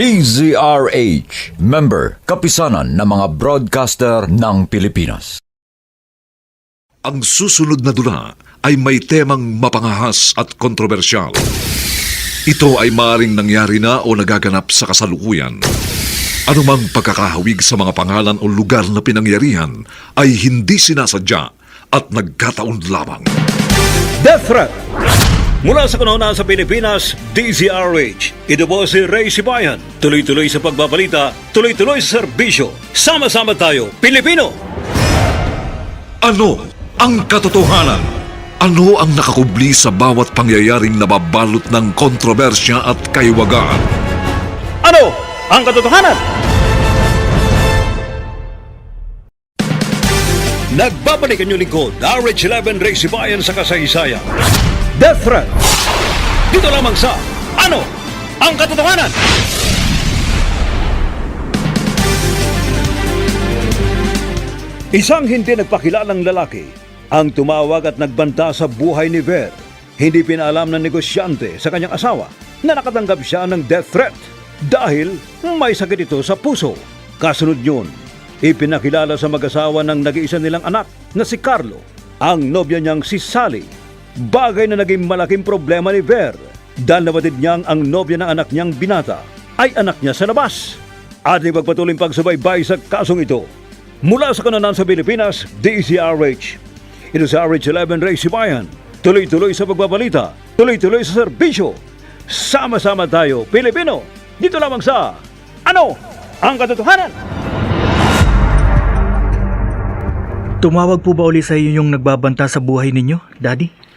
DZRH, member, kapisanan ng mga broadcaster ng Pilipinas. Ang susunod na dula ay may temang mapangahas at kontrobersyal. Ito ay maring nangyari na o nagaganap sa kasalukuyan. Anumang pagkakahawig sa mga pangalan o lugar na pinangyarihan ay hindi sinasadya at nagkataon lamang. Death Threat. Mula sa kanuna sa Pilipinas, DZRH. Ito po si Ray Sibayan. Tuloy-tuloy sa pagbabalita, tuloy-tuloy sa serbisyo. Sama-sama tayo, Pilipino! Ano ang katotohanan? Ano ang nakakubli sa bawat pangyayaring nababalot ng kontrobersya at kaiwagaan? Ano ang katotohanan? Nagbabalik ang lingkod, RH11 Ray Sibayan sa kasaysayan. Death Threat. Dito lamang sa Ano ang katotohanan? Isang hindi nagpakilalang lalaki ang tumawag at nagbanta sa buhay ni Ver. Hindi pinaalam ng negosyante sa kanyang asawa na nakatanggap siya ng death threat dahil may sakit ito sa puso. Kasunod yun, ipinakilala sa mag-asawa ng nag-iisa nilang anak na si Carlo, ang nobya niyang si Sally. Bagay na naging malaking problema ni Ver dahil nabatid niyang ang nobya ng anak niyang binata ay anak niya sa labas. Ating pagpatuloy pagsubaybay sa kasong ito. Mula sa kananan sa Pilipinas, DCRH. Ito sa RH11 Ray Sibayan. Tuloy-tuloy sa pagbabalita, tuloy-tuloy sa serbisyo. Sama-sama tayo, Pilipino. Dito lamang sa Ano ang katotohanan? Tumawag po ba uli sa iyo yung nagbabanta sa buhay ninyo, Daddy?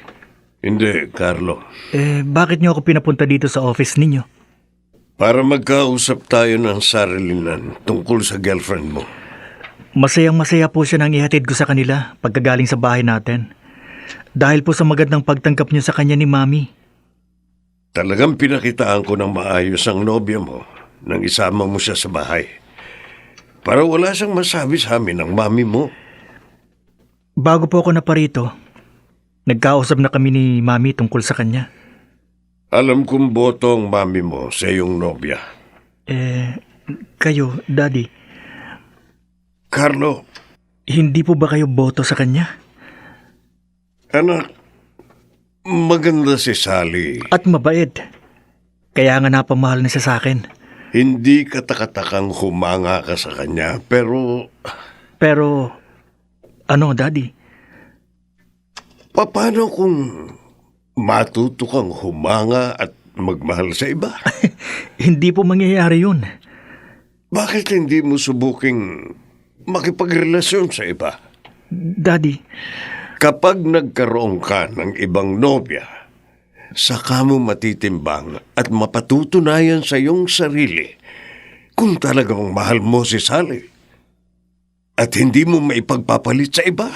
Hindi, Carlo. Eh, bakit niyo ako pinapunta dito sa office ninyo? Para magkausap tayo ng sarilinan tungkol sa girlfriend mo. Masayang masaya po siya nang ihatid ko sa kanila pagkagaling sa bahay natin. Dahil po sa magandang pagtanggap niyo sa kanya ni Mami. Talagang pinakitaan ko ng maayos ang nobya mo nang isama mo siya sa bahay. Para wala siyang masabi sa amin ng mami mo. Bago po ako naparito, nagkausap na kami ni Mami tungkol sa kanya. Alam kong boto ang mami mo sa iyong nobya. Eh, kayo, Daddy, Carlo, hindi po ba kayo boto sa kanya? anak, maganda si Sally. At mabait. Kaya nga napamahal na siya sa akin. Hindi katakatakang humanga ka sa kanya, pero Pero, ano, Daddy? Paano kung matuto kang humanga at magmahal sa iba? Hindi po mangyayari yun. Bakit hindi mo subuking makipagrelasyon sa iba? Daddy, Kapag nagkaroon ka ng ibang nobya, saka mo matitimbang at mapatutunayan sa iyong sarili kung talagang mahal mo si Sally at hindi mo maipagpapalit sa iba.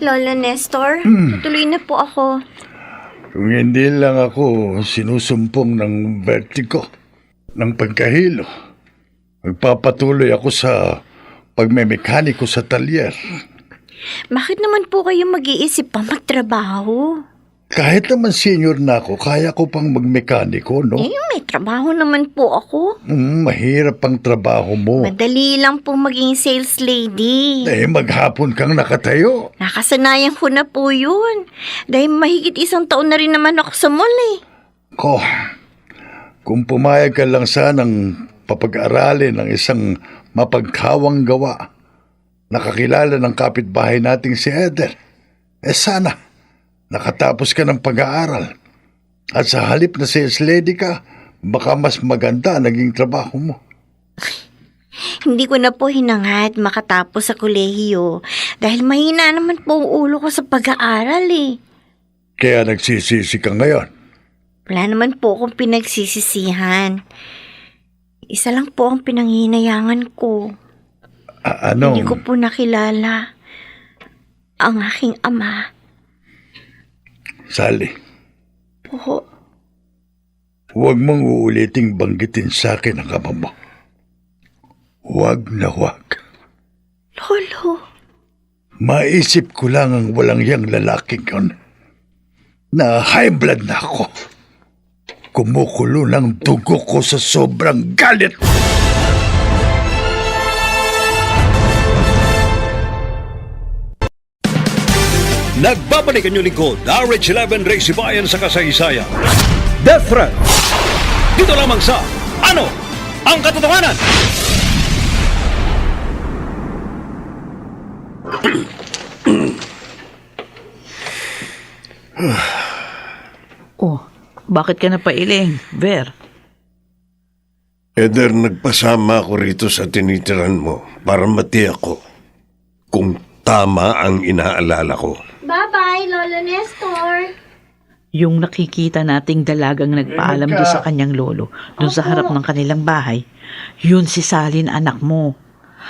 Lola Nestor, tuloy na po ako. Kung hindi lang ako sinusumpong ng vertigo, ng pagkahilo, magpapatuloy ako sa pagmemekaniko sa talyer. Bakit naman po kayo mag-iisip pa magtrabaho? Kahit naman senior na ako, kaya ko pang magmekaniko, no? Eh, may trabaho naman po ako. Mm, mahirap ang trabaho mo. Madali lang po maging sales lady. Eh, maghapon kang nakatayo. Nakasanayan ko na po yun. Dahil mahigit isang taon na rin naman ako sa mall eh. Ko, kung pumayag ka lang sanang papag-aralin ng isang mapagkawang gawa, nakakilala ng kapitbahay nating si Eder, eh sana, nakatapos ka ng pag-aaral. At sa halip na sales lady ka, baka mas maganda naging trabaho mo. Hindi ko na po hinangad makatapos sa kolehiyo. Dahil mahina naman po ang ulo ko sa pag-aaral eh. Kaya nagsisisi ka ngayon. Wala naman po akong pinagsisisihan. Isa lang po ang pinanghinayangan ko. A- ano? Hindi ko po nakilala ang aking ama. Sally, Po, huwag mong uuliting banggitin sa akin ang ama mo. Huwag na huwag. Lolo. Maisip ko lang ang walang yang lalaking yun. Na high blood na ako. Kumukulo ng dugo ko sa sobrang galit. Nagbabalik ang lingkod, RH11 Race Bayan sa kasaysayan. Death Threat. Dito lamang sa Ano ang Katotohanan? Oh, bakit ka napailing, Ver? Eder, nagpasama ako rito sa tinitiran mo para matiyak ko kung tama ang inaalala ko. Bye-bye, Lolo Nestor. Yung nakikita nating dalagang nagpaalam doon sa kanyang lolo, doon sa harap ng kanilang bahay, yun si Salin anak mo.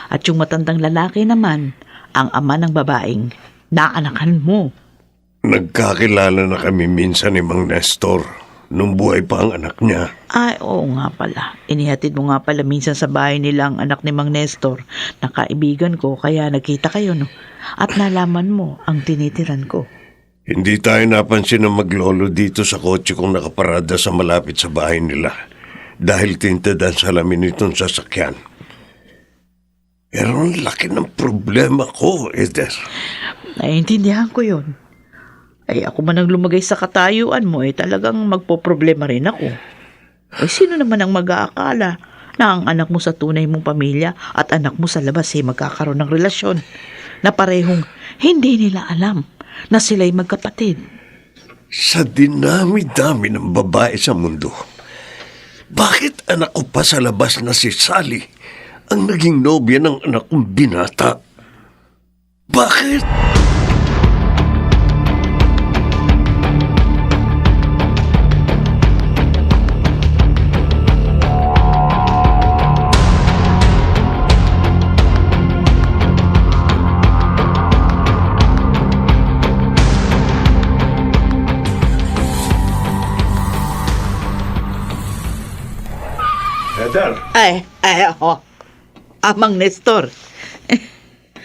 At yung matandang lalaki naman, ang ama ng babaeng naanakan mo. Nagkakilala na kami minsan ni Mang Nestor nung buhay pa ang anak niya. Ay, oo nga pala. Inihatid mo nga pala minsan sa bahay nila ang anak ni Mang Nestor na kaibigan ko kaya nagkita kayo, no? At nalaman mo ang tinitiran ko. Hindi tayo napansin ng maglolo dito sa kotse kong nakaparada sa malapit sa bahay nila dahil tinted ang salamin nitong sasakyan. Pero ang laki ng problema ko, Eder. Naiintindihan ko yon. Ay ako man ang lumagay sa katayuan mo, eh talagang magpoproblema rin ako. Ay sino naman ang mag-aakala na ang anak mo sa tunay mong pamilya at anak mo sa labas ay magkakaroon ng relasyon na parehong hindi nila alam na sila'y magkapatid. Sa dinami-dami ng babae sa mundo, bakit anak ko pa sa labas na si Sally ang naging nobya ng anak kong binata? Bakit? Eder, Ay, ay ako. Amang Nestor.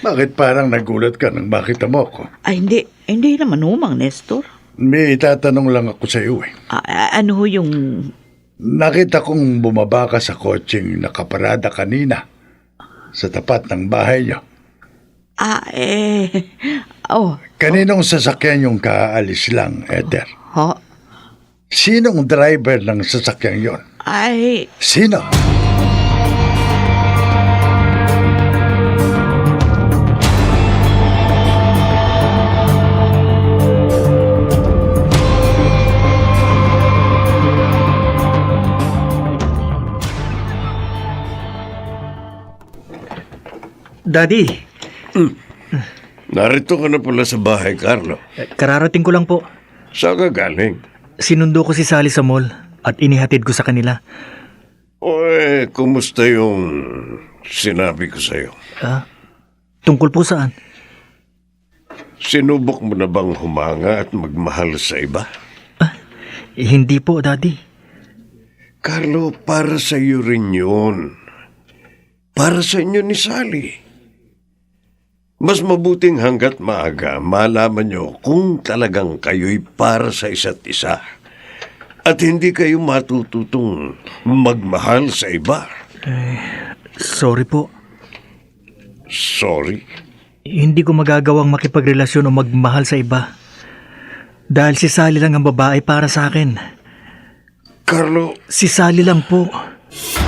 bakit parang nagulat ka nang makita mo ako? Ay hindi, hindi naman umang Nestor. May itatanong lang ako sa iyo eh. Ah, ano ho yung... Nakita kong bumaba ka sa kotseng nakaparada kanina sa tapat ng bahay niyo. Ah, eh... Oh, Kaninong sasakyan yung kaalis lang, Eder? ho? Sinong driver ng sasakyan yon? Ay, Sino? Daddy, Narito ka na pala sa bahay, Carlo. eh, kararating ko lang po. Saan ka galing? Sinundo ko si Sally sa mall at inihatid ko sa kanila. O eh, kumusta yung sinabi ko sa'yo? Ah, tungkol po saan? Sinubok mo na bang humanga at magmahal sa iba? Eh, hindi po, Daddy. Carlo, para sa iyo rin yun. Para sa inyo ni Sally. Mas mabuting hanggat maaga malaman nyo kung talagang kayo'y para sa isa't isa. At hindi kayo matututong magmahal sa iba. Sorry po. Sorry. Hindi ko magagawang makipagrelasyon o magmahal sa iba. Dahil si Sally lang ang babae para sa akin. Carlo, Si Sally lang po. ay,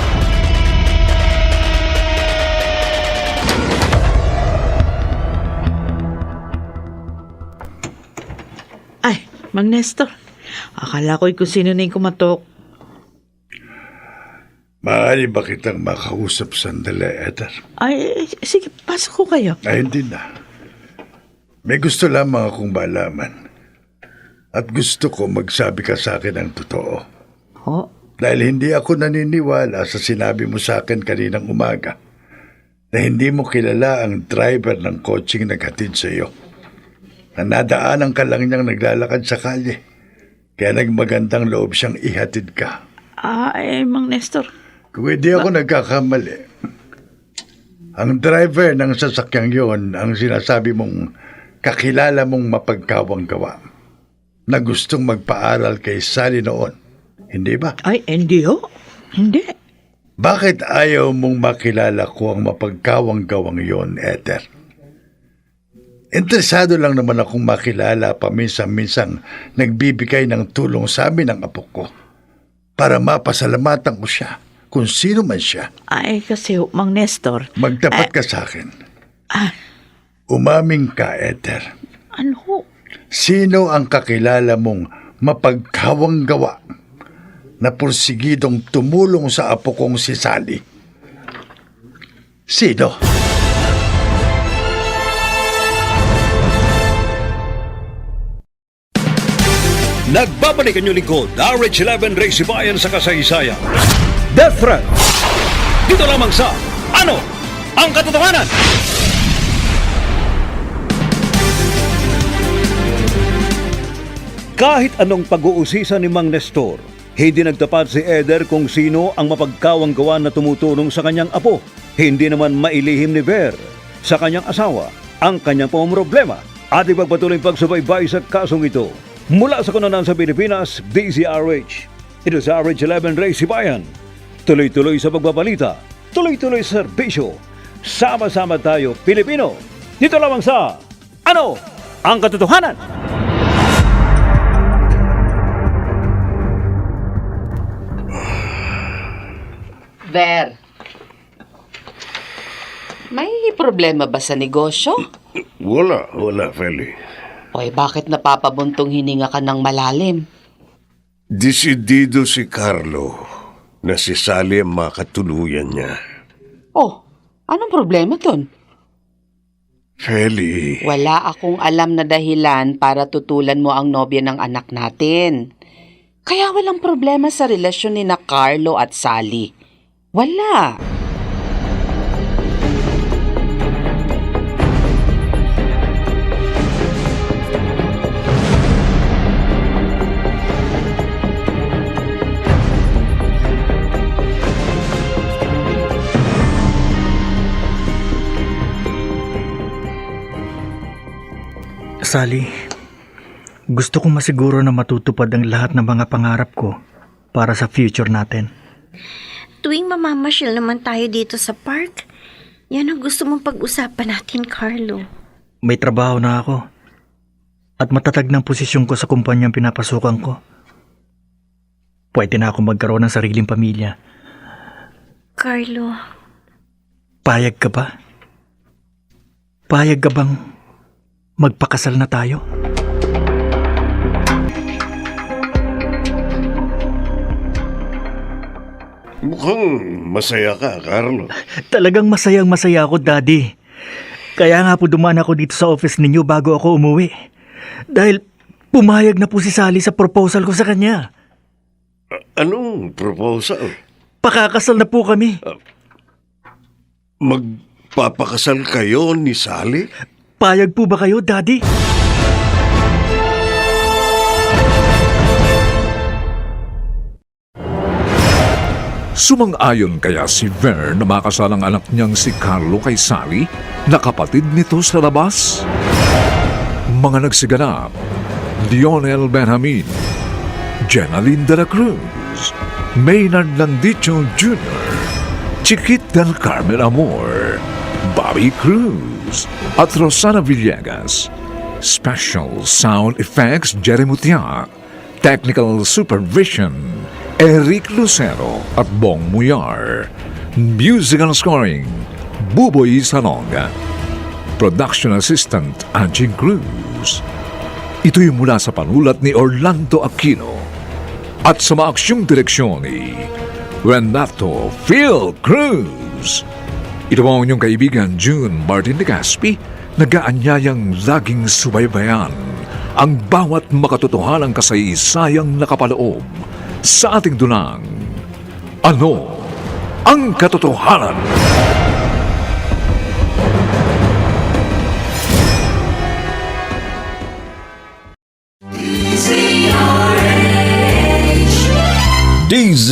Mang Nestor. Akala ko'y kung sino na yung kumatok. Maaari ba kitang makausap sandali, Eder? Ay, sige, pasok ko kayo. Ay, hindi na. May gusto lamang akong malaman. At gusto ko magsabi ka sa akin ng totoo. Ho? Dahil hindi ako naniniwala sa sinabi mo sa akin kaninang umaga na hindi mo kilala ang driver ng coaching naghatid sa iyo. Na nadaanan ka lang niyang naglalakad sa kalye. Kaya nagmagandang loob siyang ihatid ka. Ay, Mang Nestor. Kung hindi ako nagkakamali, Ang driver ng sasakyang yon ang sinasabi mong kakilala mong mapagkawang gawa na gustong magpaaral kay Sally noon. Hindi ba? Ay, hindi ho. Hindi. Bakit ayaw mong makilala ko ang mapagkawang gawang yon, Ether? Interesado lang naman akong makilala paminsan-minsang nagbibigay ng tulong sa amin ng apo ko para mapasalamatan ko siya kung sino man siya. Ay, kasi Mang Nestor. Magtapat ka sa akin. Ah, Umaming ka, Ether. ano? Sino ang kakilala mong mapagkawang gawa na pursigidong tumulong sa apo kong si Sally? Sino? Nagbabalik ang lingkod, RH11 Ray Sibayan sa kasaysayan. Death Threat. Dito lamang sa Ano ang Katotohanan? Kahit anong pag-uusisa ni Mang Nestor, hindi nagtapat si Eder kung sino ang mapagkawang gawa na tumutulong sa kanyang apo. Hindi naman mailihim ni Ver sa kanyang asawa ang kanyang problema at ipagpatuloy pagsubaybay sa kasong ito. Mula sa kunanan sa Pilipinas, DZRH. Ito sa RH11 Ray Sibayan. Tuloy-tuloy sa pagbabalita, tuloy-tuloy sa serbisyo. Sama-sama tayo, Pilipino. Dito lamang sa Ano ang Katotohanan? Ver, may problema ba sa negosyo? Wala, wala, Feli. Oy, bakit napapabuntong hininga ka ng malalim? Desidido si Carlo na si Sally ang makatuluyan niya. Oh, anong problema ton? Feli, Wala akong alam na dahilan para tutulan mo ang nobya ng anak natin. Kaya walang problema sa relasyon ni na Carlo at Sally. Wala. Sally, gusto kong masiguro na matutupad ang lahat ng mga pangarap ko para sa future natin. Tuwing mamamasyal naman tayo dito sa park, yan ang gusto mong pag-usapan natin, Carlo. May trabaho na ako at matatag ng posisyon ko sa kumpanyang pinapasukan ko. Pwede na ako magkaroon ng sariling pamilya. Carlo, Payag ka ba? Payag ka bang magpakasal na tayo? mukhang masaya ka, Carlo. Talagang masayang masaya ako, Daddy. Kaya nga po dumaan ako dito sa office ninyo bago ako umuwi. Dahil pumayag na po si Sally sa proposal ko sa kanya. Anong proposal? Pakakasal na po kami. Magpapakasal kayo ni Sally? Payag po ba kayo, Daddy? Sumang-ayon kaya si Ver na makasal ang anak niyang si Carlo kay Sally na kapatid nito sa labas? Mga nagsiganap, Lionel Benjamin, Jenaline de la Cruz, Maynard Landicho Jr., Chiquit del Carmen Amor, Bobby Cruz, at Rosana Villegas. Special Sound Effects Jerry Mutiak, Technical Supervision Eric Lucero at Bong Muyar. Musical Scoring Buboy Salonga. Production Assistant Anjing Cruz. Ito'y mula sa panulat ni Orlando Aquino at sa maaksyong direksyon ni Renato Phil Cruz. Ito ang inyong kaibigan June Martin de Gaspi, nagaanyayang laging subaybayan ang bawat makatotohanang kasaysayang nakapaloob sa ating dunang. Ano ang katotohanan?